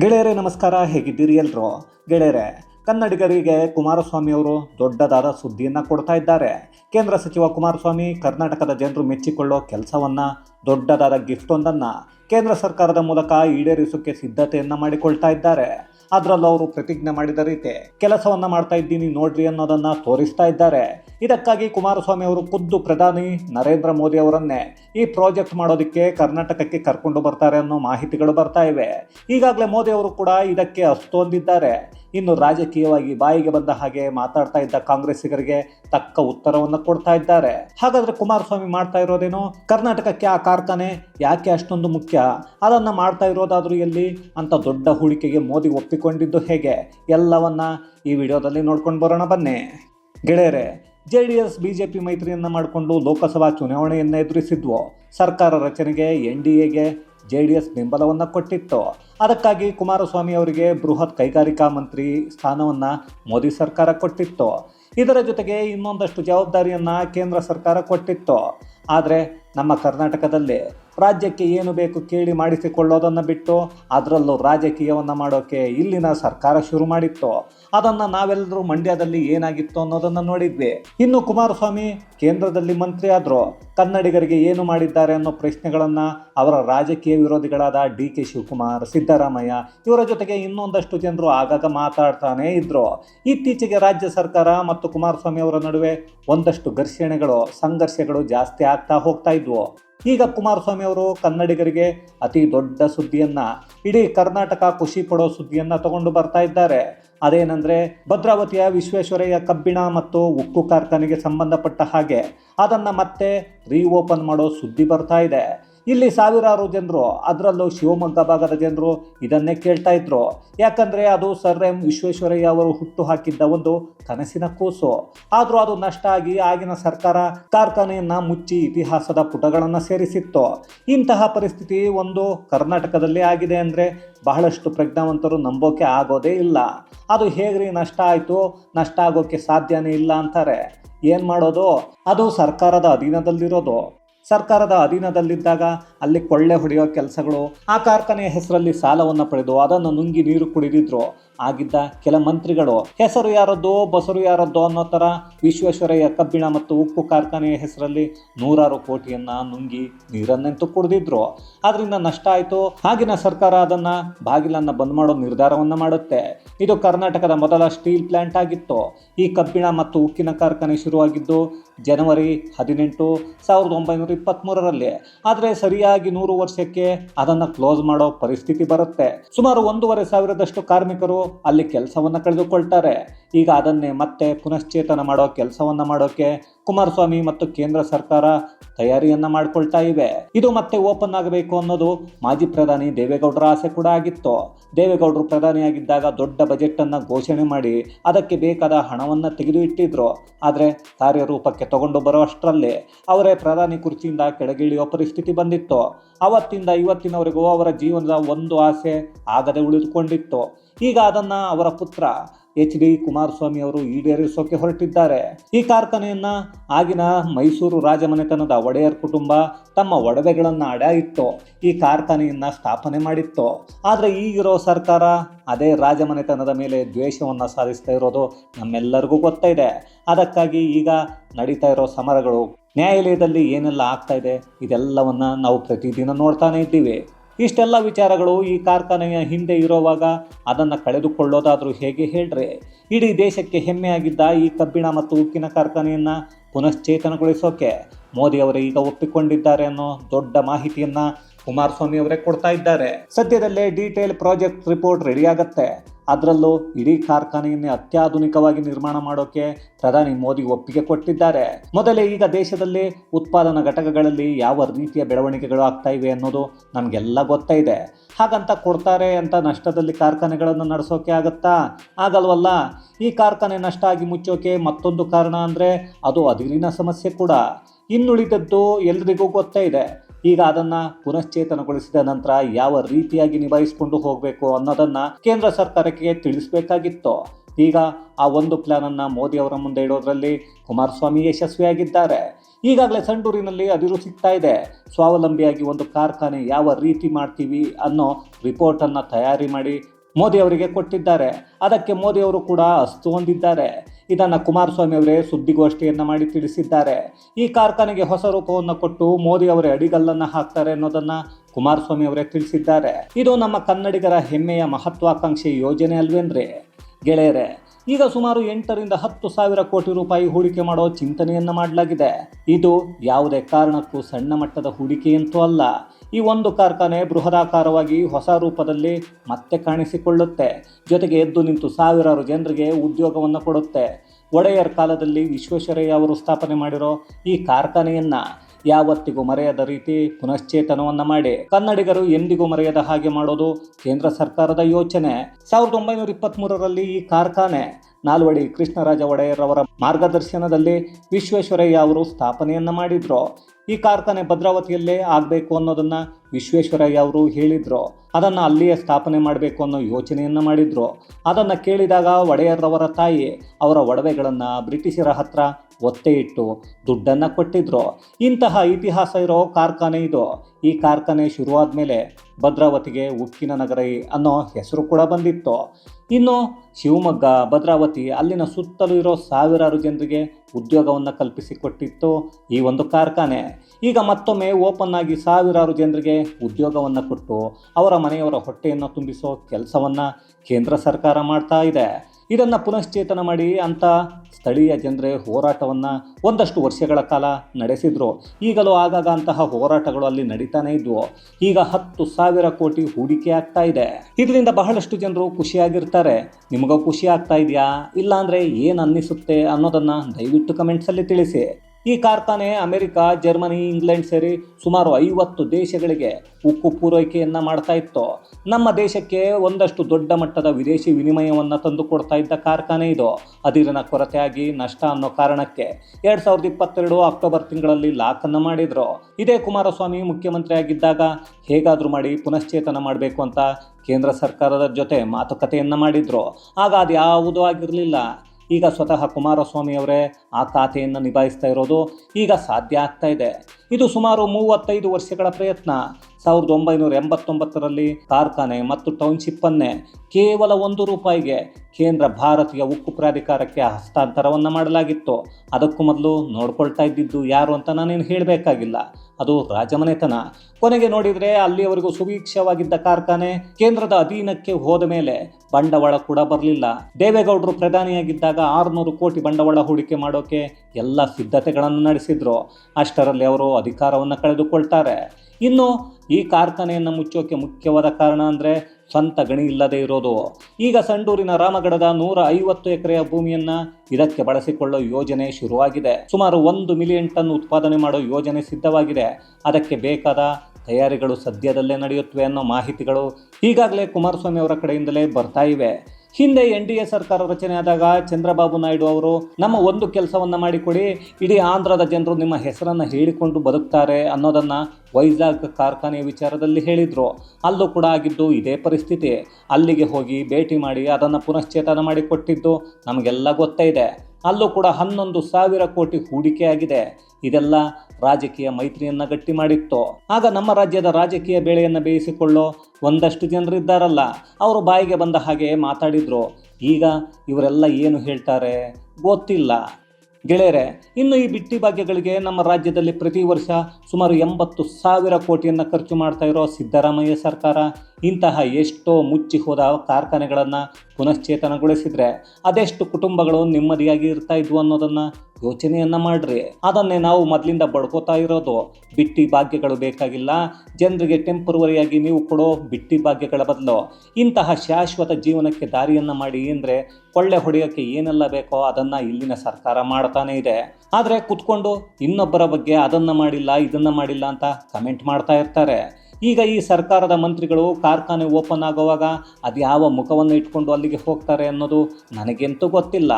ಗೆಳೆಯರೇ, ನಮಸ್ಕಾರ. ಹೇಗಿದ್ದೀರಿ ಎಲ್ರು? ಗೆಳೆಯರೆ, ಕನ್ನಡಿಗರಿಗೆ ಕುಮಾರಸ್ವಾಮಿ ಅವರು ದೊಡ್ಡದಾದ ಸುದ್ದಿಯನ್ನು ಕೊಡ್ತಾ ಇದ್ದಾರೆ. ಕೇಂದ್ರ ಸಚಿವ ಕುಮಾರಸ್ವಾಮಿ ಕರ್ನಾಟಕದ ಜನರು ಮೆಚ್ಚಿಕೊಳ್ಳೋ ಕೆಲಸವನ್ನು, ದೊಡ್ಡದಾದ ಗಿಫ್ಟ್ ಒಂದನ್ನು ಕೇಂದ್ರ ಸರ್ಕಾರದ ಮೂಲಕ ಈಡೇರಿಸೋಕ್ಕೆ ಸಿದ್ಧತೆಯನ್ನು ಮಾಡಿಕೊಳ್ತಾ ಇದ್ದಾರೆ. ಅದರಲ್ಲೂ ಅವರು ಪ್ರತಿಜ್ಞೆ ಮಾಡಿದ ರೀತಿ ಕೆಲಸವನ್ನ ಮಾಡ್ತಾ ಇದ್ದೀನಿ ನೋಡ್ರಿ ಅನ್ನೋದನ್ನ ತೋರಿಸ್ತಾ ಇದ್ದಾರೆ. ಇದಕ್ಕಾಗಿ ಕುಮಾರಸ್ವಾಮಿ ಅವರು ಖುದ್ದು ಪ್ರಧಾನಿ ನರೇಂದ್ರ ಮೋದಿ ಅವರನ್ನೇ ಈ ಪ್ರಾಜೆಕ್ಟ್ ಮಾಡೋದಕ್ಕೆ ಕರ್ನಾಟಕಕ್ಕೆ ಕರ್ಕೊಂಡು ಬರ್ತಾರೆ ಅನ್ನೋ ಮಾಹಿತಿಗಳು ಬರ್ತಾ ಇವೆ. ಈಗಾಗಲೇ ಮೋದಿ ಅವರು ಕೂಡ ಇದಕ್ಕೆ ಅಸ್ತೊಂದಿದ್ದಾರೆ. ಇನ್ನು ರಾಜಕೀಯವಾಗಿ ಬಾಯಿಗೆ ಬಂದ ಹಾಗೆ ಮಾತಾಡ್ತಾ ಇದ್ದ ಕಾಂಗ್ರೆಸ್ಸಿಗರಿಗೆ ತಕ್ಕ ಉತ್ತರವನ್ನು ಕೊಡ್ತಾ ಇದ್ದಾರೆ. ಹಾಗಾದ್ರೆ ಕುಮಾರಸ್ವಾಮಿ ಮಾಡ್ತಾ ಇರೋದೇನು? ಕರ್ನಾಟಕಕ್ಕೆ ಆ ಕಾರ್ಖಾನೆ ಯಾಕೆ ಅಷ್ಟೊಂದು ಮುಖ್ಯ? ಅದನ್ನು ಮಾಡ್ತಾ ಇರೋದಾದ್ರೂ ಎಲ್ಲಿ? ಅಂತ ದೊಡ್ಡ ಹೂಡಿಕೆಗೆ ಮೋದಿ ಒಪ್ಪಿಕೊಂಡಿದ್ದು ಹೇಗೆ? ಎಲ್ಲವನ್ನ ಈ ವಿಡಿಯೋದಲ್ಲಿ ನೋಡ್ಕೊಂಡು ಬರೋಣ ಬನ್ನಿ. ಗೆಳೆಯರೆ J D S B J P ಮೈತ್ರಿಯನ್ನು ಮಾಡಿಕೊಂಡು ಲೋಕಸಭಾ ಚುನಾವಣೆಯನ್ನು ಎದುರಿಸಿದ್ವು. ಸರ್ಕಾರ ರಚನೆಗೆ, ಎನ್ ಡಿ ಎಗೆ ಜೆ ಡಿ ಎಸ್ ಬೆಂಬಲವನ್ನು ಕೊಟ್ಟಿತ್ತು. ಅದಕ್ಕಾಗಿ ಕುಮಾರಸ್ವಾಮಿ ಅವರಿಗೆ ಬೃಹತ್ ಕೈಗಾರಿಕಾ ಮಂತ್ರಿ ಸ್ಥಾನವನ್ನು ಮೋದಿ ಸರ್ಕಾರ ಕೊಟ್ಟಿತ್ತು. ಇದರ ಜೊತೆಗೆ ಇನ್ನೊಂದಷ್ಟು ಜವಾಬ್ದಾರಿಯನ್ನು ಕೇಂದ್ರ ಸರ್ಕಾರ ಕೊಟ್ಟಿತ್ತು. ಆದರೆ ನಮ್ಮ ಕರ್ನಾಟಕದಲ್ಲಿ ರಾಜ್ಯಕ್ಕೆ ಏನು ಬೇಕು ಕೇಳಿ ಮಾಡಿಸಿಕೊಳ್ಳೋದನ್ನು ಬಿಟ್ಟು ಅದರಲ್ಲೂ ರಾಜಕೀಯವನ್ನು ಮಾಡೋಕ್ಕೆ ಇಲ್ಲಿನ ಸರ್ಕಾರ ಶುರು ಮಾಡಿತ್ತು. ಅದನ್ನು ನಾವೆಲ್ಲರೂ ಮಂಡ್ಯದಲ್ಲಿ ಏನಾಗಿತ್ತು ಅನ್ನೋದನ್ನು ನೋಡಿದ್ವಿ. ಇನ್ನು ಕುಮಾರಸ್ವಾಮಿ ಕೇಂದ್ರದಲ್ಲಿ ಮಂತ್ರಿ ಆದರು. ಕನ್ನಡಿಗರಿಗೆ ಏನು ಮಾಡಿದ್ದಾರೆ ಅನ್ನೋ ಪ್ರಶ್ನೆಗಳನ್ನು ಅವರ ರಾಜಕೀಯ ವಿರೋಧಿಗಳಾದ ಡಿ ಕೆ ಶಿವಕುಮಾರ್, ಸಿದ್ದರಾಮಯ್ಯ ಇವರ ಜೊತೆಗೆ ಇನ್ನೊಂದಷ್ಟು ಜನರು ಆಗಾಗ ಮಾತಾಡ್ತಾನೇ ಇದ್ರು. ಇತ್ತೀಚೆಗೆ ರಾಜ್ಯ ಸರ್ಕಾರ ಮತ್ತು ಕುಮಾರಸ್ವಾಮಿ ಅವರ ನಡುವೆ ಒಂದಷ್ಟು ಘರ್ಷಣೆಗಳು, ಸಂಘರ್ಷಗಳು ಜಾಸ್ತಿ ಆಗ್ತಾ ಹೋಗ್ತಾ ಇದ್ವು. ಈಗ ಕುಮಾರಸ್ವಾಮಿ ಅವರು ಕನ್ನಡಿಗರಿಗೆ ಅತಿ ದೊಡ್ಡ ಸುದ್ದಿಯನ್ನ, ಇಡೀ ಕರ್ನಾಟಕ ಖುಷಿ ಪಡೋ ಸುದ್ದಿಯನ್ನ ತಗೊಂಡು ಬರ್ತಾ ಇದ್ದಾರೆ. ಅದೇನೆಂದ್ರೆ, ಭದ್ರಾವತಿಯ ವಿಶ್ವೇಶ್ವರಯ್ಯ ಕಬ್ಬಿಣ ಮತ್ತು ಉಕ್ಕು ಕಾರ್ಖಾನೆಗೆ ಸಂಬಂಧಪಟ್ಟ ಹಾಗೆ. ಅದನ್ನ ಮತ್ತೆ ರೀಓಪನ್ ಮಾಡೋ ಸುದ್ದಿ ಬರ್ತಾ ಇದೆ. ಇಲ್ಲಿ ಸಾವಿರಾರು ಜನರು, ಅದರಲ್ಲೂ ಶಿವಮೊಗ್ಗ ಭಾಗದ ಜನರು ಇದನ್ನೇ ಕೇಳ್ತಾ ಇದ್ರು. ಯಾಕಂದರೆ ಅದು ಸರ್ ಎಂ ವಿಶ್ವೇಶ್ವರಯ್ಯ ಅವರು ಹುಟ್ಟು ಹಾಕಿದ್ದ ಒಂದು ಕನಸಿನ ಕೂಸು. ಆದರೂ ಅದು ನಷ್ಟ ಆಗಿ ಆಗಿನ ಸರ್ಕಾರ ಕಾರ್ಖಾನೆಯನ್ನು ಮುಚ್ಚಿ ಇತಿಹಾಸದ ಪುಟಗಳನ್ನು ಸೇರಿಸಿತ್ತು. ಇಂತಹ ಪರಿಸ್ಥಿತಿ ಒಂದು ಕರ್ನಾಟಕದಲ್ಲಿ ಆಗಿದೆ ಅಂದರೆ ಬಹಳಷ್ಟು ಪ್ರಜ್ಞಾವಂತರು ನಂಬೋಕೆ ಆಗೋದೇ ಇಲ್ಲ. ಅದು ಹೇಗ್ರಿ ನಷ್ಟ ಆಯಿತು, ನಷ್ಟ ಆಗೋಕ್ಕೆ ಸಾಧ್ಯನೇ ಇಲ್ಲ ಅಂತಾರೆ. ಏನು ಮಾಡೋದು? ಅದು ಸರ್ಕಾರದ ಅಧೀನದಲ್ಲಿರೋದು. ಸರ್ಕಾರದ ಅಧೀನದಲ್ಲಿದ್ದಾಗ ಅಲ್ಲಿ ಕೊಳ್ಳೆ ಹೊಡೆಯೋ ಕೆಲಸಗಳು, ಆ ಕಾರ್ಖಾನೆಯ ಹೆಸರಲ್ಲಿ ಸಾಲವನ್ನು ಪಡೆದು ಅದನ್ನು ನುಂಗಿ ನೀರು ಕುಡಿದಿದ್ರು. ಆಗಿದ್ದ ಕೆಲ ಮಂತ್ರಿಗಳು. ಹೆಸರು ಯಾರದ್ದೋ, ಬಸರು ಯಾರದ್ದೋ ಅನ್ನೋ ಥರ ವಿಶ್ವೇಶ್ವರಯ್ಯ ಕಬ್ಬಿಣ ಮತ್ತು ಉಕ್ಕು ಕಾರ್ಖಾನೆಯ ಹೆಸರಲ್ಲಿ ನೂರಾರು ಕೋಟಿಯನ್ನ ನುಂಗಿ ನೀರನ್ನಂತು ಕುಡಿದಿದ್ರು. ಅದರಿಂದ ನಷ್ಟ ಆಯಿತು. ಆಗಿನ ಸರ್ಕಾರ ಅದನ್ನ ಬಾಗಿಲನ್ನು ಬಂದ್ ಮಾಡೋ ನಿರ್ಧಾರವನ್ನ ಮಾಡುತ್ತೆ. ಇದು ಕರ್ನಾಟಕದ ಮೊದಲ ಸ್ಟೀಲ್ ಪ್ಲಾಂಟ್ ಆಗಿತ್ತು. ಈ ಕಬ್ಬಿಣ ಮತ್ತು ಉಕ್ಕಿನ ಕಾರ್ಖಾನೆ ಶುರುವಾಗಿದ್ದು ಜನವರಿ ಹದಿನೆಂಟು ಸಾವಿರದ ಒಂಬೈನೂರ ಇಪ್ಪತ್ತ್ಮೂರರಲ್ಲಿ ಆದರೆ ಸರಿಯಾಗಿ ನೂರು ವರ್ಷಕ್ಕೆ ಅದನ್ನು ಕ್ಲೋಸ್ ಮಾಡೋ ಪರಿಸ್ಥಿತಿ ಬರುತ್ತೆ. ಸುಮಾರು ಒಂದೂವರೆ ಸಾವಿರದಷ್ಟು ಕಾರ್ಮಿಕರು ಅಲ್ಲಿ ಕೆಲಸವನ್ನು ಕಳೆದುಕೊಳ್ತಾರೆ. ಈಗ ಅದನ್ನೇ ಮತ್ತೆ ಪುನಶ್ಚೇತನ ಮಾಡೋ ಕೆಲಸವನ್ನು ಮಾಡೋಕೆ ಕುಮಾರಸ್ವಾಮಿ ಮತ್ತು ಕೇಂದ್ರ ಸರ್ಕಾರ ತಯಾರಿಯನ್ನು ಮಾಡಿಕೊಳ್ತಾ ಇವೆ. ಇದು ಮತ್ತೆ ಓಪನ್ ಆಗಬೇಕು ಅನ್ನೋದು ಮಾಜಿ ಪ್ರಧಾನಿ ದೇವೇಗೌಡರ ಆಸೆ ಕೂಡ ಆಗಿತ್ತು. ದೇವೇಗೌಡರು ಪ್ರಧಾನಿಯಾಗಿದ್ದಾಗ ದೊಡ್ಡ ಬಜೆಟ್ ಅನ್ನ ಘೋಷಣೆ ಮಾಡಿ ಅದಕ್ಕೆ ಬೇಕಾದ ಹಣವನ್ನು ತೆಗೆದು ಇಟ್ಟಿದ್ರು. ಆದರೆ ಕಾರ್ಯರೂಪಕ್ಕೆ ತಗೊಂಡು ಬರುವಷ್ಟರಲ್ಲಿ ಅವರೇ ಪ್ರಧಾನಿ ಕುರ್ಚಿಯಿಂದ ಕೆಳಗಿಳಿಯುವ ಪರಿಸ್ಥಿತಿ ಬಂದಿತ್ತು. ಅವತ್ತಿಂದ ಇವತ್ತಿನವರೆಗೂ ಅವರ ಜೀವನದ ಒಂದು ಆಸೆ ಆಗದೆ ಉಳಿದುಕೊಂಡಿತ್ತು. ಈಗ ಅದನ್ನ ಅವರ ಪುತ್ರ ಎಚ್ ಡಿ ಕುಮಾರಸ್ವಾಮಿ ಅವರು ಈಡೇರಿಸೋಕೆ ಹೊರಟಿದ್ದಾರೆ. ಈ ಕಾರ್ಖಾನೆಯನ್ನ ಆಗಿನ ಮೈಸೂರು ರಾಜಮನೆತನದ ಒಡೆಯರ್ ಕುಟುಂಬ ತಮ್ಮ ಒಡವೆಗಳನ್ನು ಅಡ ಇಟ್ಟು ಈ ಕಾರ್ಖಾನೆಯನ್ನ ಸ್ಥಾಪನೆ ಮಾಡಿತ್ತು. ಆದರೆ ಈಗಿರೋ ಸರ್ಕಾರ ಅದೇ ರಾಜಮನೆತನದ ಮೇಲೆ ದ್ವೇಷವನ್ನು ಸಾಧಿಸ್ತಾ ಇರೋದು ನಮ್ಮೆಲ್ಲರಿಗೂ ಗೊತ್ತಿದೆ ಅದಕ್ಕಾಗಿ ಈಗ ನಡೀತಾ ಇರೋ ಸಮರಗಳು ನ್ಯಾಯಾಲಯದಲ್ಲಿ ಏನೆಲ್ಲ ಆಗ್ತಾ ಇದೆ ಇದೆಲ್ಲವನ್ನ ನಾವು ಪ್ರತಿದಿನ ನೋಡ್ತಾನೆ ಇದ್ದೀವಿ. ಇಷ್ಟೆಲ್ಲ ವಿಚಾರಗಳು ಈ ಕಾರ್ಖಾನೆಯ ಹಿಂದೆ ಇರೋವಾಗ ಅದನ್ನು ಕಳೆದುಕೊಳ್ಳೋದಾದರೂ ಹೇಗೆ ಹೇಳ್ರಿ? ಇಡೀ ದೇಶಕ್ಕೆ ಹೆಮ್ಮೆಯಾಗಿದ್ದ ಈ ಕಬ್ಬಿಣ ಮತ್ತು ಉಕ್ಕಿನ ಕಾರ್ಖಾನೆಯನ್ನು ಪುನಶ್ಚೇತನಗೊಳಿಸೋಕೆ ಮೋದಿಯವರು ಈಗ ಒಪ್ಪಿಕೊಂಡಿದ್ದಾರೆ ಅನ್ನೋ ದೊಡ್ಡ ಮಾಹಿತಿಯನ್ನು ಕುಮಾರಸ್ವಾಮಿ ಅವರೇ ಕೊಡ್ತಾ ಇದ್ದಾರೆ. ಸದ್ಯದಲ್ಲೇ ಡೀಟೇಲ್ ಪ್ರಾಜೆಕ್ಟ್ ರಿಪೋರ್ಟ್ ರೆಡಿ ಆಗತ್ತೆ. ಅದರಲ್ಲೂ ಇಡೀ ಕಾರ್ಖಾನೆಯನ್ನೇ ಅತ್ಯಾಧುನಿಕವಾಗಿ ನಿರ್ಮಾಣ ಮಾಡೋಕೆ ಪ್ರಧಾನಿ ಮೋದಿ ಒಪ್ಪಿಗೆ ಕೊಟ್ಟಿದ್ದಾರೆ. ಮೊದಲೇ ಈಗ ದೇಶದಲ್ಲಿ ಉತ್ಪಾದನಾ ಘಟಕಗಳಲ್ಲಿ ಯಾವ ರೀತಿಯ ಬೆಳವಣಿಗೆಗಳು ಆಗ್ತಾ ಇವೆ ಅನ್ನೋದು ನಮಗೆಲ್ಲ ಇದೆ. ಹಾಗಂತ ಕೊಡ್ತಾರೆ ಅಂತ ನಷ್ಟದಲ್ಲಿ ಕಾರ್ಖಾನೆಗಳನ್ನು ನಡೆಸೋಕೆ ಆಗತ್ತಾ? ಆಗಲ್ವಲ್ಲ. ಈ ಕಾರ್ಖಾನೆ ನಷ್ಟ ಆಗಿ ಮುಚ್ಚೋಕೆ ಮತ್ತೊಂದು ಕಾರಣ ಅಂದರೆ ಅದು ಅದಿರಿನ ಸಮಸ್ಯೆ ಕೂಡ. ಇನ್ನುಳಿದದ್ದು ಎಲ್ರಿಗೂ ಗೊತ್ತೇ ಇದೆ. ಈಗ ಅದನ್ನ ಪುನಶ್ಚೇತನಗೊಳಿಸಿದ ನಂತರ ಯಾವ ರೀತಿಯಾಗಿ ನಿಭಾಯಿಸಿಕೊಂಡು ಹೋಗಬೇಕು ಅನ್ನೋದನ್ನ ಕೇಂದ್ರ ಸರ್ಕಾರಕ್ಕೆ ತಿಳಿಸಬೇಕಾಗಿತ್ತು. ಈಗ ಆ ಒಂದು ಪ್ಲಾನ್ ಅನ್ನ ಮೋದಿ ಅವರ ಮುಂದೆ ಇಡೋದ್ರಲ್ಲಿ ಕುಮಾರಸ್ವಾಮಿ ಯಶಸ್ವಿಯಾಗಿದ್ದಾರೆ. ಈಗಾಗಲೇ ಸಂಡೂರಿನಲ್ಲಿ ಅದಿರು ಸಿಗ್ತಾ ಇದೆ. ಸ್ವಾವಲಂಬಿಯಾಗಿ ಒಂದು ಕಾರ್ಖಾನೆ ಯಾವ ರೀತಿ ಮಾಡ್ತೀವಿ ಅನ್ನೋ ರಿಪೋರ್ಟನ್ನು ತಯಾರಿ ಮಾಡಿ ಮೋದಿ ಅವರಿಗೆ ಕೊಟ್ಟಿದ್ದಾರೆ. ಅದಕ್ಕೆ ಮೋದಿ ಅವರು ಕೂಡ ಅಸ್ತು ಹೊಂದಿದ್ದಾರೆ. ಇದನ್ನು ಕುಮಾರಸ್ವಾಮಿ ಅವರೇ ಸುದ್ದಿಗೋಷ್ಠಿಯನ್ನು ಮಾಡಿ ತಿಳಿಸಿದ್ದಾರೆ. ಈ ಕಾರ್ಖಾನೆಗೆ ಹೊಸ ರೂಪವನ್ನು ಕೊಟ್ಟು ಮೋದಿ ಅವರೇ ಅಡಿಗಲ್ಲನ್ನು ಹಾಕ್ತಾರೆ ಅನ್ನೋದನ್ನು ಕುಮಾರಸ್ವಾಮಿ ಅವರೇ ತಿಳಿಸಿದ್ದಾರೆ. ಇದು ನಮ್ಮ ಕನ್ನಡಿಗರ ಹೆಮ್ಮೆಯ ಮಹತ್ವಾಕಾಂಕ್ಷಿ ಯೋಜನೆ ಅಲ್ವೇನ್ರಿ ಗೆಳೆಯರೆ, ಈಗ ಸುಮಾರು ಎಂಟರಿಂದ ಹತ್ತು ಸಾವಿರ ಕೋಟಿ ರೂಪಾಯಿ ಹೂಡಿಕೆ ಮಾಡೋ ಚಿಂತನೆಯನ್ನು ಮಾಡಲಾಗಿದೆ. ಇದು ಯಾವುದೇ ಕಾರಣಕ್ಕೂ ಸಣ್ಣ ಮಟ್ಟದ ಹೂಡಿಕೆಯಂತೂ ಅಲ್ಲ. ಈ ಒಂದು ಕಾರ್ಖಾನೆ ಬೃಹದಾಕಾರವಾಗಿ ಹೊಸ ರೂಪದಲ್ಲಿ ಮತ್ತೆ ಕಾಣಿಸಿಕೊಳ್ಳುತ್ತೆ. ಜೊತೆಗೆ ಎದ್ದು ನಿಂತು ಸಾವಿರಾರು ಜನರಿಗೆ ಉದ್ಯೋಗವನ್ನು ಕೊಡುತ್ತೆ. ಒಡೆಯರ್ ಕಾಲದಲ್ಲಿ ವಿಶ್ವೇಶ್ವರಯ್ಯ ಅವರು ಸ್ಥಾಪನೆ ಮಾಡಿರೋ ಈ ಕಾರ್ಖಾನೆಯನ್ನು ಯಾವತ್ತಿಗೂ ಮರೆಯದ ರೀತಿ ಪುನಶ್ಚೇತನವನ್ನು ಮಾಡಿ. ಕನ್ನಡಿಗರು ಎಂದಿಗೂ ಮರೆಯದ ಹಾಗೆ ಮಾಡೋದು ಕೇಂದ್ರ ಸರ್ಕಾರದ ಯೋಚನೆ. ಸಾವಿರದ ಒಂಬೈನೂರ ಇಪ್ಪತ್ತ್ಮೂರರಲ್ಲಿ ಈ ಕಾರ್ಖಾನೆ ನಾಲ್ವಡಿ ಕೃಷ್ಣರಾಜ ಒಡೆಯರ್ ಅವರ ಮಾರ್ಗದರ್ಶನದಲ್ಲಿ ವಿಶ್ವೇಶ್ವರಯ್ಯ ಅವರು ಸ್ಥಾಪನೆಯನ್ನ ಮಾಡಿದ್ರು. ಈ ಕಾರ್ಖಾನೆ ಭದ್ರಾವತಿಯಲ್ಲೇ ಆಗಬೇಕು ಅನ್ನೋದನ್ನ ವಿಶ್ವೇಶ್ವರಯ್ಯ ಅವರು ಹೇಳಿದ್ರು. ಅದನ್ನು ಅಲ್ಲಿಯೇ ಸ್ಥಾಪನೆ ಮಾಡಬೇಕು ಅನ್ನೋ ಯೋಚನೆಯನ್ನು ಮಾಡಿದ್ರು. ಅದನ್ನು ಕೇಳಿದಾಗ ಒಡೆಯರವರ ತಾಯಿ ಅವರ ಒಡವೆಗಳನ್ನು ಬ್ರಿಟಿಷರ ಹತ್ರ ಒತ್ತೆ ಇಟ್ಟು ದುಡ್ಡನ್ನು ಕೊಟ್ಟಿದ್ರು. ಇಂತಹ ಇತಿಹಾಸ ಇರೋ ಕಾರ್ಖಾನೆ ಇದು. ಈ ಕಾರ್ಖಾನೆ ಶುರುವಾದ ಮೇಲೆ ಭದ್ರಾವತಿಗೆ ಉಕ್ಕಿನ ನಗರ ಅನ್ನೋ ಹೆಸರು ಕೂಡ ಬಂದಿತ್ತು. ಇನ್ನು ಶಿವಮೊಗ್ಗ, ಭದ್ರಾವತಿ ಅಲ್ಲಿನ ಸುತ್ತಲೂ ಇರೋ ಸಾವಿರಾರು ಜನರಿಗೆ ಉದ್ಯೋಗವನ್ನು ಕಲ್ಪಿಸಿಕೊಟ್ಟಿತ್ತು ಈ ಒಂದು ಕಾರ್ಖಾನೆ. ಈಗ ಮತ್ತೊಮ್ಮೆ ಓಪನ್ ಆಗಿ ಸಾವಿರಾರು ಜನರಿಗೆ ಉದ್ಯೋಗವನ್ನು ಕೊಟ್ಟು ಅವರ ಮನೆಯವರ ಹೊಟ್ಟೆಯನ್ನು ತುಂಬಿಸೋ ಕೆಲಸವನ್ನು ಕೇಂದ್ರ ಸರ್ಕಾರ ಮಾಡ್ತಾ ಇದೆ. ಇದನ್ನು ಪುನಶ್ಚೇತನ ಮಾಡಿ ಅಂತ ಸ್ಥಳೀಯ ಜನರೇ ಹೋರಾಟವನ್ನು ಒಂದಷ್ಟು ವರ್ಷಗಳ ಕಾಲ ನಡೆಸಿದ್ರು. ಈಗಲೂ ಆಗಾಗ ಅಂತಹ ಹೋರಾಟಗಳು ಅಲ್ಲಿ ನಡೀತಾನೆ ಇದ್ವು. ಈಗ ಹತ್ತು ಸಾವಿರ ಕೋಟಿ ಹೂಡಿಕೆ ಆಗ್ತಾ ಇದೆ. ಇದರಿಂದ ಬಹಳಷ್ಟು ಜನರು ಖುಷಿಯಾಗಿರ್ತಾರೆ. ನಿಮಗೂ ಖುಷಿ ಆಗ್ತಾ ಇದೆಯಾ? ಇಲ್ಲಾಂದರೆ ಏನು ಅನ್ನಿಸುತ್ತೆ ಅನ್ನೋದನ್ನು ದಯವಿಟ್ಟು ಕಮೆಂಟ್ಸಲ್ಲಿ ತಿಳಿಸಿ. ಈ ಕಾರ್ಖಾನೆ ಅಮೆರಿಕ, ಜರ್ಮನಿ, ಇಂಗ್ಲೆಂಡ್ ಸೇರಿ ಸುಮಾರು ಐವತ್ತು ದೇಶಗಳಿಗೆ ಉಕ್ಕು ಪೂರೈಕೆಯನ್ನು ಮಾಡ್ತಾ ಇತ್ತು. ನಮ್ಮ ದೇಶಕ್ಕೆ ಒಂದಷ್ಟು ದೊಡ್ಡ ಮಟ್ಟದ ವಿದೇಶಿ ವಿನಿಮಯವನ್ನು ತಂದು ಕೊಡ್ತಾ ಇದ್ದ ಕಾರ್ಖಾನೆ ಇದು. ಅದಿರಿನ ಕೊರತೆಯಾಗಿ ನಷ್ಟ ಅನ್ನೋ ಕಾರಣಕ್ಕೆ ಎರಡು ಸಾವಿರದ ಇಪ್ಪತ್ತೆರಡು ಅಕ್ಟೋಬರ್ ತಿಂಗಳಲ್ಲಿ ಲಾಕನ್ನು ಮಾಡಿದರು. ಇದೇ ಕುಮಾರಸ್ವಾಮಿ ಮುಖ್ಯಮಂತ್ರಿ ಆಗಿದ್ದಾಗ ಹೇಗಾದರೂ ಮಾಡಿ ಪುನಶ್ಚೇತನ ಮಾಡಬೇಕು ಅಂತ ಕೇಂದ್ರ ಸರ್ಕಾರದ ಜೊತೆ ಮಾತುಕತೆಯನ್ನು ಮಾಡಿದರು. ಆಗ ಅದು ಯಾವುದೂ ಆಗಿರಲಿಲ್ಲ. ಈಗ ಸ್ವತಃ ಕುಮಾರಸ್ವಾಮಿ ಅವರೇ ಆ ಖಾತೆಯನ್ನು ನಿಭಾಯಿಸ್ತಾ ಇರೋದು ಈಗ ಸಾಧ್ಯ ಆಗ್ತಾ ಇದೆ. ಇದು ಸುಮಾರು ಮೂವತ್ತೈದು ವರ್ಷಗಳ ಪ್ರಯತ್ನ. ಸಾವಿರದ ಒಂಬೈನೂರ ಎಂಬತ್ತೊಂಬತ್ತರಲ್ಲಿ ಕಾರ್ಖಾನೆ ಮತ್ತು ಟೌನ್ಶಿಪ್ಪನ್ನೇ ಕೇವಲ ಒಂದು ರೂಪಾಯಿಗೆ ಕೇಂದ್ರ ಭಾರತೀಯ ಉಕ್ಕು ಪ್ರಾಧಿಕಾರಕ್ಕೆ ಹಸ್ತಾಂತರವನ್ನು ಮಾಡಲಾಗಿತ್ತು. ಅದಕ್ಕೂ ಮೊದಲು ನೋಡ್ಕೊಳ್ತಾ ಇದ್ದಿದ್ದು ಯಾರು ಅಂತ ನಾನೇನು ಹೇಳಬೇಕಾಗಿಲ್ಲ. ಅದು ರಾಜಮನೆತನ. ಕೊನೆಗೆ ನೋಡಿದರೆ ಅಲ್ಲಿಯವರೆಗೂ ಸುಭೀಕ್ಷವಾಗಿದ್ದ ಕಾರ್ಖಾನೆ ಕೇಂದ್ರದ ಅಧೀನಕ್ಕೆ ಹೋದ ಮೇಲೆ ಬಂಡವಾಳ ಕೂಡ ಬರಲಿಲ್ಲ. ದೇವೇಗೌಡರು ಪ್ರಧಾನಿಯಾಗಿದ್ದಾಗ ಆರುನೂರು ಕೋಟಿ ಬಂಡವಾಳ ಹೂಡಿಕೆ ಮಾಡೋಕೆ ಎಲ್ಲ ಸಿದ್ಧತೆಗಳನ್ನು ನಡೆಸಿದ್ರು. ಅಷ್ಟರಲ್ಲಿ ಅವರು ಅಧಿಕಾರವನ್ನು ಕಳೆದುಕೊಳ್ತಾರೆ. ಇನ್ನು ಈ ಕಾರ್ಖಾನೆಯನ್ನು ಮುಚ್ಚೋಕೆ ಮುಖ್ಯವಾದ ಕಾರಣ ಅಂದರೆ ಸ್ವಂತ ಗಣಿ ಇಲ್ಲದೆ ಇರೋದು. ಈಗ ಸಂಡೂರಿನ ರಾಮಗಡದ ನೂರ ಐವತ್ತು ಎಕರೆಯ ಭೂಮಿಯನ್ನ ಇದಕ್ಕೆ ಬಳಸಿಕೊಳ್ಳೋ ಯೋಜನೆ ಶುರುವಾಗಿದೆ. ಸುಮಾರು ಒಂದು ಮಿಲಿಯನ್ ಟನ್ ಉತ್ಪಾದನೆ ಮಾಡೋ ಯೋಜನೆ ಸಿದ್ಧವಾಗಿದೆ. ಅದಕ್ಕೆ ಬೇಕಾದ ತಯಾರಿಗಳು ಸದ್ಯದಲ್ಲೇ ನಡೆಯುತ್ತವೆ ಅನ್ನೋ ಮಾಹಿತಿಗಳು ಈಗಾಗಲೇ ಕುಮಾರಸ್ವಾಮಿ ಅವರ ಕಡೆಯಿಂದಲೇ ಬರ್ತಾ ಇವೆ. ಹಿಂದೆ ಎನ್ ಡಿ ಎ ಸರ್ಕಾರ ರಚನೆ ಆದಾಗ ಚಂದ್ರಬಾಬು ನಾಯ್ಡು ಅವರು, ನಮ್ಮ ಒಂದು ಕೆಲಸವನ್ನ ಮಾಡಿಕೊಡಿ, ಇಡೀ ಆಂಧ್ರದ ಜನರು ನಿಮ್ಮ ಹೆಸರನ್ನು ಹೇಳಿಕೊಂಡು ಬದುಕ್ತಾರೆ ಅನ್ನೋದನ್ನ ವೈಜಾಗ್ ಕಾರ್ಖಾನೆಯ ವಿಚಾರದಲ್ಲಿ ಹೇಳಿದ್ರು. ಅಲ್ಲೂ ಕೂಡ ಆಗಿದ್ದು ಇದೇ ಪರಿಸ್ಥಿತಿ. ಅಲ್ಲಿಗೆ ಹೋಗಿ ಭೇಟಿ ಮಾಡಿ ಅದನ್ನು ಪುನಶ್ಚೇತನ ಮಾಡಿಕೊಟ್ಟಿದ್ದು ನಮಗೆಲ್ಲ ಗೊತ್ತೇ ಇದೆ. ಅಲ್ಲೂ ಕೂಡ ಹನ್ನೊಂದು ಸಾವಿರ ಕೋಟಿ ಹೂಡಿಕೆಯಾಗಿದೆ. ಇದೆಲ್ಲ ರಾಜಕೀಯ ಮೈತ್ರಿಯನ್ನ ಗಟ್ಟಿ ಮಾಡಿತ್ತು. ಆಗ ನಮ್ಮ ರಾಜ್ಯದ ರಾಜಕೀಯ ಬೆಳೆಯನ್ನು ಬೇಯಿಸಿಕೊಳ್ಳೋ ಒಂದಷ್ಟು ಜನರಿದ್ದಾರಲ್ಲ ಅವರು ಬಾಯಿಗೆ ಬಂದ ಹಾಗೆ ಮಾತಾಡಿದರು. ಈಗ ಇವರೆಲ್ಲ ಏನು ಹೇಳ್ತಾರೆ? ಗೊತ್ತಿಲ್ಲ. ಗೆಳೆಯರೆ, ಇನ್ನು ಈ ಬಿಟ್ಟಿ ಭಾಗ್ಯಗಳಿಗೆ ನಮ್ಮ ರಾಜ್ಯದಲ್ಲಿ ಪ್ರತಿ ವರ್ಷ ಸುಮಾರು ಎಂಬತ್ತು ಸಾವಿರ ಕೋಟಿಯನ್ನು ಖರ್ಚು ಮಾಡ್ತಾ ಇರೋ ಸಿದ್ದರಾಮಯ್ಯ ಸರ್ಕಾರ ಇಂತಹ ಎಷ್ಟೋ ಮುಚ್ಚಿ ಹೋದ ಕಾರ್ಖಾನೆಗಳನ್ನು ಪುನಶ್ಚೇತನಗೊಳಿಸಿದ್ರೆ ಅದೆಷ್ಟು ಕುಟುಂಬಗಳು ನೆಮ್ಮದಿಯಾಗಿ ಇರ್ತಾ ಇದ್ವು ಅನ್ನೋದನ್ನು ಯೋಚನೆಯನ್ನು ಮಾಡ್ರಿ. ಅದನ್ನೇ ನಾವು ಮೊದಲಿಂದ ಬಡ್ಕೋತಾ ಇರೋದು. ಬಿಟ್ಟಿ ಭಾಗ್ಯಗಳು ಬೇಕಾಗಿಲ್ಲ. ಜನರಿಗೆ ಟೆಂಪರವರಿಯಾಗಿ ನೀವು ಕೊಡೋ ಬಿಟ್ಟಿ ಭಾಗ್ಯಗಳ ಬದಲು. ಇಂತಹ ಶಾಶ್ವತ ಜೀವನಕ್ಕೆ ದಾರಿಯನ್ನು ಮಾಡಿ ಅಂದ್ರೆ ಕೊಳ್ಳೆ ಹೊಡೆಯೋಕ್ಕೆ ಏನೆಲ್ಲ ಬೇಕೋ ಅದನ್ನು ಇಲ್ಲಿನ ಸರ್ಕಾರ ಮಾಡ್ತಾನೆ ಇದೆ. ಆದರೆ ಕುತ್ಕೊಂಡು ಇನ್ನೊಬ್ಬರ ಬಗ್ಗೆ ಅದನ್ನು ಮಾಡಿಲ್ಲ, ಇದನ್ನು ಮಾಡಿಲ್ಲ ಅಂತ ಕಮೆಂಟ್ ಮಾಡ್ತಾ ಇರ್ತಾರೆ. ಈಗ ಈ ಸರ್ಕಾರದ ಮಂತ್ರಿಗಳು ಕಾರ್ಖಾನೆ ಓಪನ್ ಆಗುವಾಗ ಅದು ಯಾವ ಮುಖವನ್ನು ಇಟ್ಕೊಂಡು ಅಲ್ಲಿಗೆ ಹೋಗ್ತಾರೆ ಅನ್ನೋದು ನನಗೆಂತೂ ಗೊತ್ತಿಲ್ಲ.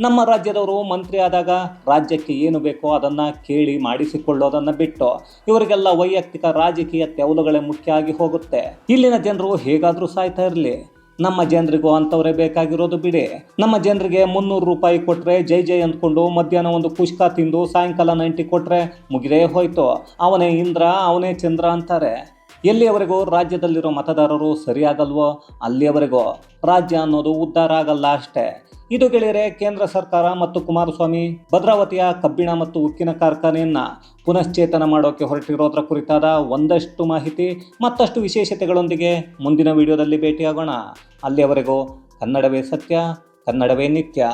ನಮ್ಮ ರಾಜ್ಯದವರು ಮಂತ್ರಿ ಆದಾಗ ರಾಜ್ಯಕ್ಕೆ ಏನು ಬೇಕೋ ಅದನ್ನು ಕೇಳಿ ಮಾಡಿಸಿಕೊಳ್ಳೋದನ್ನು ಬಿಟ್ಟು ಇವರಿಗೆಲ್ಲ ವೈಯಕ್ತಿಕ ರಾಜಕೀಯ ತೆವಲುಗಳೇ ಮುಖ್ಯ ಆಗಿ ಹೋಗುತ್ತೆ. ಇಲ್ಲಿನ ಜನರು ಹೇಗಾದರೂ ಸಾಯ್ತಾ ಇರಲಿ. ನಮ್ಮ ಜನರಿಗೂ ಅಂಥವರೇ ಬೇಕಾಗಿರೋದು ಬಿಡಿ. ನಮ್ಮ ಜನರಿಗೆ ಮುನ್ನೂರು ರೂಪಾಯಿ ಕೊಟ್ಟರೆ ಜೈ ಜೈ ಅಂದ್ಕೊಂಡು ಮಧ್ಯಾಹ್ನ ಒಂದು ಕುಷ್ಕ ತಿಂದು ಸಾಯಂಕಾಲ ನೈಂಟಿ ಕೊಟ್ಟರೆ ಮುಗಿದೇ ಹೋಯ್ತು. ಅವನೇ ಇಂದ್ರ, ಅವನೇ ಚಂದ್ರ ಅಂತಾರೆ. ಎಲ್ಲಿಯವರೆಗೂ ರಾಜ್ಯದಲ್ಲಿರೋ ಮತದಾರರು ಸರಿಯಾಗಲ್ವೋ ಅಲ್ಲಿಯವರೆಗೂ? ರಾಜ್ಯ ಅನ್ನೋದು ಉದ್ಧಾರ ಆಗಲ್ಲ ಅಷ್ಟೇ. ಇದು ಗೆಳೆಯರೆ ಕೇಂದ್ರ ಸರ್ಕಾರ ಮತ್ತು ಕುಮಾರಸ್ವಾಮಿ ಭದ್ರಾವತಿಯ ಕಬ್ಬಿಣ ಮತ್ತು ಉಕ್ಕಿನ ಕಾರ್ಖಾನೆಯನ್ನು ಪುನಶ್ಚೇತನ ಮಾಡೋಕೆ ಹೊರಟಿರೋದ್ರ ಕುರಿತಾದ ಒಂದಷ್ಟು ಮಾಹಿತಿ, ಮತ್ತಷ್ಟು ವಿಶೇಷತೆಗಳೊಂದಿಗೆ ಮುಂದಿನ ವಿಡಿಯೋದಲ್ಲಿ ಭೇಟಿಯಾಗೋಣ. ಅಲ್ಲಿಯವರೆಗೂ ಕನ್ನಡವೇ ಸತ್ಯ, ಕನ್ನಡವೇ ನಿತ್ಯ.